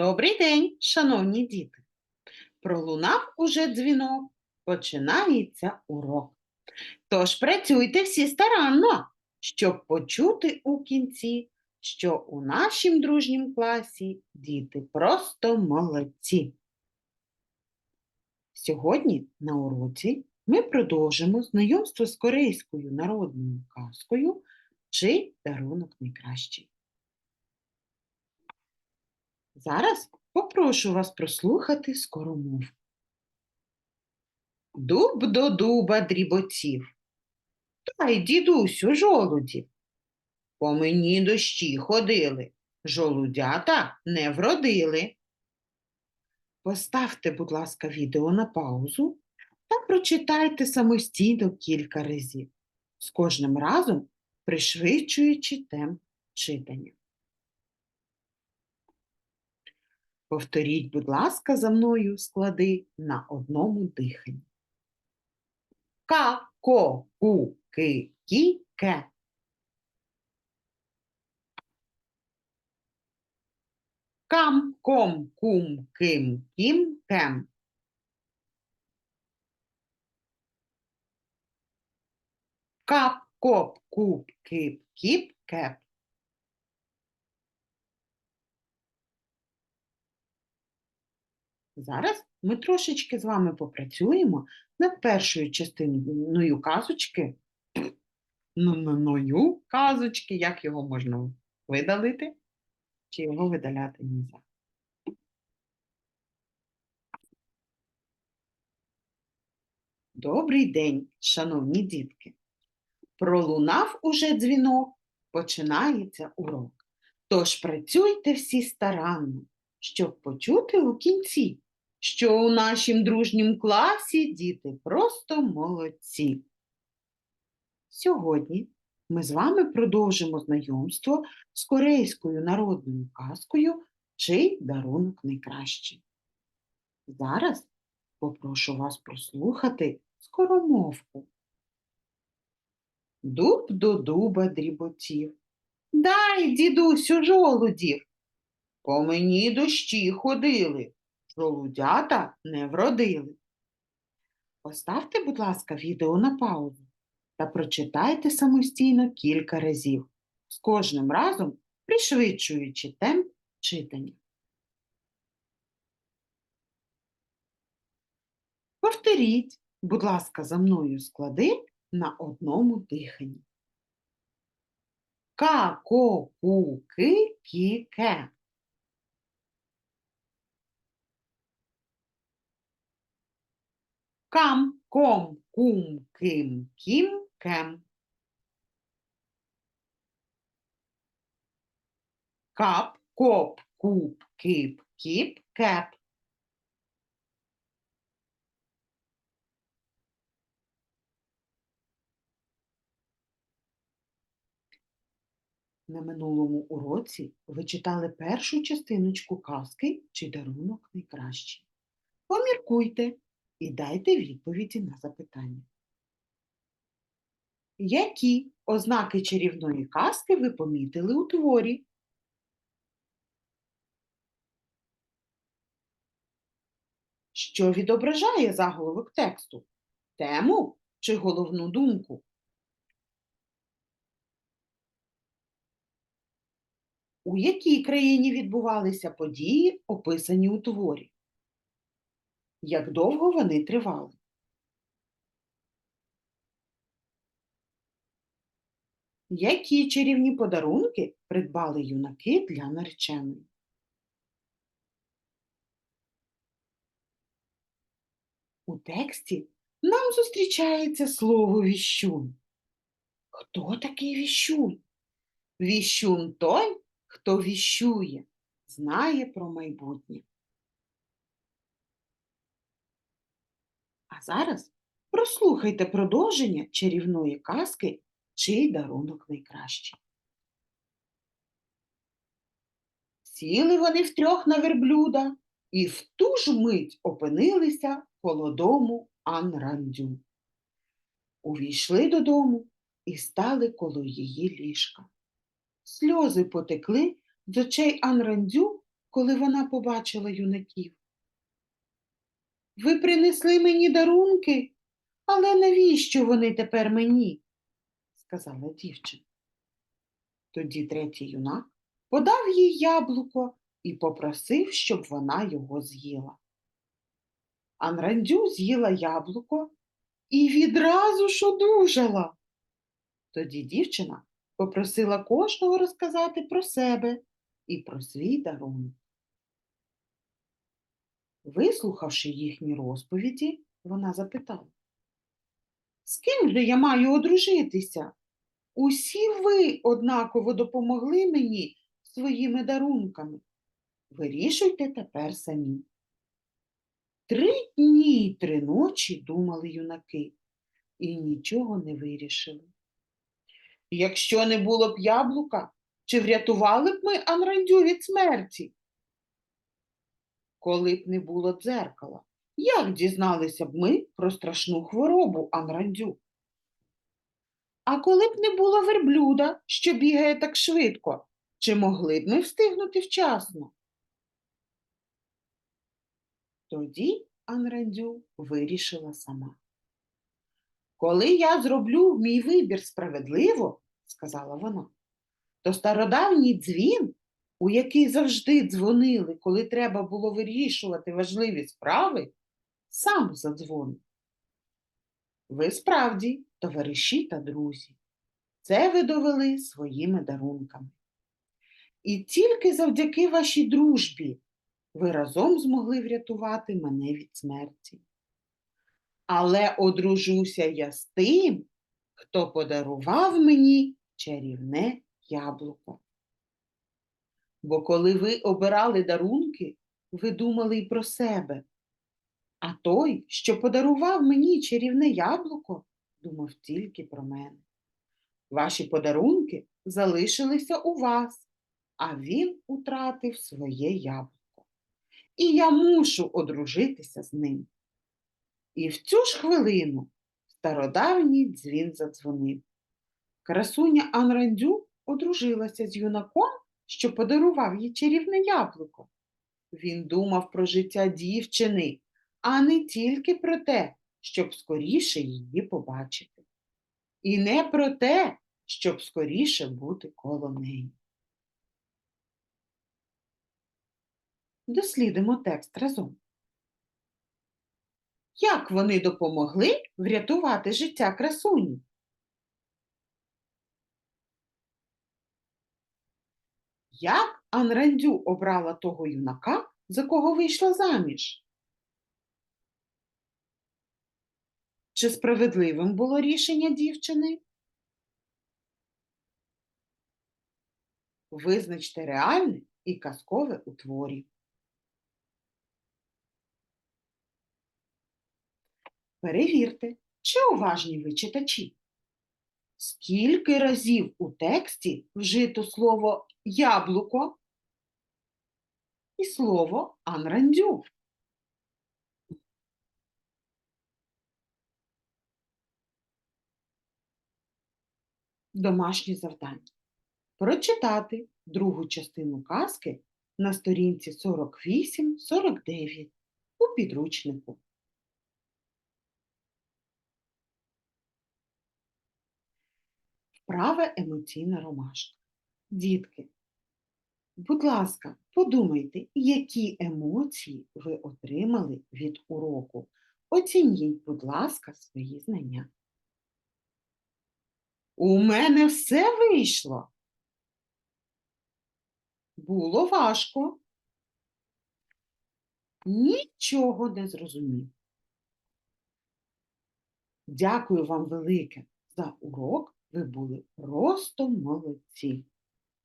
Добрий день, шановні діти! Пролунав уже дзвінок, починається урок. Тож працюйте всі старанно, щоб почути у кінці, що у нашім дружнім класі діти просто молодці. Сьогодні на уроці ми продовжимо знайомство з корейською народною казкою «Чий дарунок найкращий. Зараз попрошу вас прослухати скоромовку. Дуб до дуба дріботів, та й дідусю жолуді. По мені дощі ходили, жолудята не вродили. Поставте, будь ласка, відео на паузу та прочитайте самостійно кілька разів, з кожним разом пришвидшуючи темп читання. Повторіть, будь ласка, за мною склади на одному диханні. Ка, ко, ку, ки, кі, ке. Кам, ком, кум, ким, кім, кем. Кап, коп, куп, кип, кіп, кеп. Зараз ми трошечки з вами попрацюємо над першою частиною казочки. Ною казочки, як його можна видалити, чи його видаляти нельзя. Добрий день, шановні дітки. Пролунав уже дзвінок, починається урок. Тож працюйте всі старанно, щоб почути у кінці, що у нашім дружнім класі діти просто молодці. Сьогодні ми з вами продовжимо знайомство з корейською народною казкою Чий дарунок найкращий. Зараз попрошу вас прослухати скоромовку. Дуб до дуба дріботів. Дай, дідусю, жолудів. По мені дощі ходили, жолудята не вродили. Поставте, будь ласка, відео на паузу та прочитайте самостійно кілька разів, з кожним разом пришвидшуючи темп читання. Повторіть, будь ласка, за мною склади на одному диханні. Ка, ко, ку, ки, кі, ке. Кам, ком, кум, ким, кім, кем. Кап, коп, куп, кип, кіп, кеп. На минулому уроці ви читали першу частиночку казки чи дарунок найкращий. Поміркуйте і дайте відповіді на запитання. Які ознаки чарівної казки ви помітили у творі? Що відображає заголовок тексту? Тему чи головну думку? У якій країні відбувалися події, описані у творі? Як довго вони тривали? Які чарівні подарунки придбали юнаки для нареченої? У тексті нам зустрічається слово віщун. Хто такий віщун? Віщун той, хто віщує, знає про майбутнє. А зараз прослухайте продовження чарівної казки чий дарунок найкращий. Сіли вони втрьох на верблюда і в ту ж мить опинилися коло дому Анрандю. Увійшли додому і стали коло її ліжка. Сльози потекли з очей Анрандю, коли вона побачила юнаків. Ви принесли мені дарунки, але навіщо вони тепер мені? сказала дівчина. Тоді третій юнак подав їй яблуко і попросив, щоб вона його з'їла. Анрандю з'їла яблуко і відразу ж одужала. Тоді дівчина попросила кожного розказати про себе і про свій дарунок. Вислухавши їхні розповіді, вона запитала, з ким же я маю одружитися? Усі ви однаково допомогли мені своїми дарунками. Вирішуйте тепер самі. Три дні й три ночі думали юнаки і нічого не вирішили. Якщо не було б яблука, чи врятували б ми Анрандю від смерті? Коли б не було дзеркала, як дізналися б ми про страшну хворобу Анрандю? А коли б не було верблюда, що бігає так швидко, чи могли б ми встигнути вчасно? Тоді Анрандю вирішила сама. Коли я зроблю мій вибір справедливо, сказала вона, то стародавній дзвін, у який завжди дзвонили, коли треба було вирішувати важливі справи, сам задзвонить. Ви справді, товариші та друзі, це ви довели своїми дарунками. І тільки завдяки вашій дружбі ви разом змогли врятувати мене від смерті. Але одружуся я з тим, хто подарував мені чарівне яблуко. Бо коли ви обирали дарунки, ви думали й про себе. А той, що подарував мені чарівне яблуко, думав тільки про мене. Ваші подарунки залишилися у вас, а він утратив своє яблуко. І я мушу одружитися з ним. І в цю ж хвилину стародавній дзвін задзвонив. Красуня Анрандю одружилася з юнаком, що подарував їй чарівне яблуко. Він думав про життя дівчини, а не тільки про те, щоб скоріше її побачити. І не про те, щоб скоріше бути коло неї. Дослідимо текст разом. Як вони допомогли врятувати життя красуні? Як Анрандю обрала того юнака, за кого вийшла заміж? Чи справедливим було рішення дівчини? Визначте реальне і казкове у творі. Перевірте, чи уважні ви читачі. Скільки разів у тексті вжито слово яблуко і слово анрандю? Домашнє завдання. Прочитати другу частину казки на сторінці 48-49 у підручнику. Вправа емоційна ромашка. Дітки, будь ласка, подумайте, які емоції ви отримали від уроку. Оцініть, будь ласка, свої знання. У мене все вийшло. Було важко. Нічого не зрозумів. Дякую вам велике за урок. Ви були просто молодці.